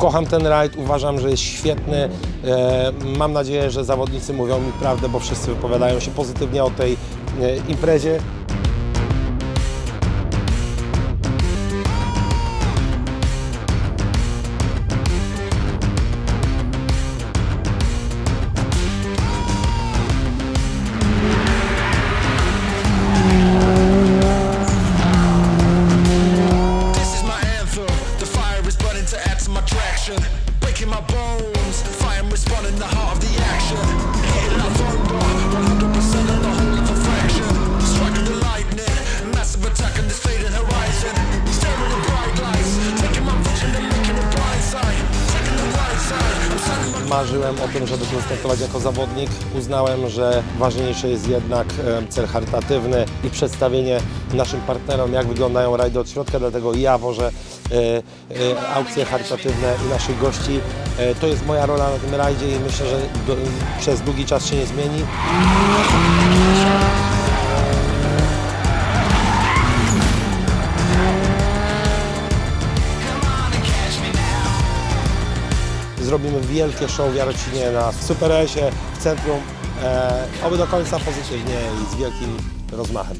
Kocham ten rajd, uważam, że jest świetny. E, Mam nadzieję, że zawodnicy mówią mi prawdę, bo wszyscy wypowiadają się pozytywnie o tej e, imprezie. Marzyłem o tym, żeby wystartować jako zawodnik. Uznałem, że ważniejszy jest jednak cel charytatywny i przedstawienie naszym partnerom, jak wyglądają rajdy od środka, dlatego ja wożę e, e, aukcje charytatywne i naszych gości. E, to jest moja rola na tym rajdzie i myślę, że przez długi czas się nie zmieni. Zrobimy wielkie show w Jarocinie na Super S-ie w centrum. E, oby do końca pozytywnie i z wielkim rozmachem.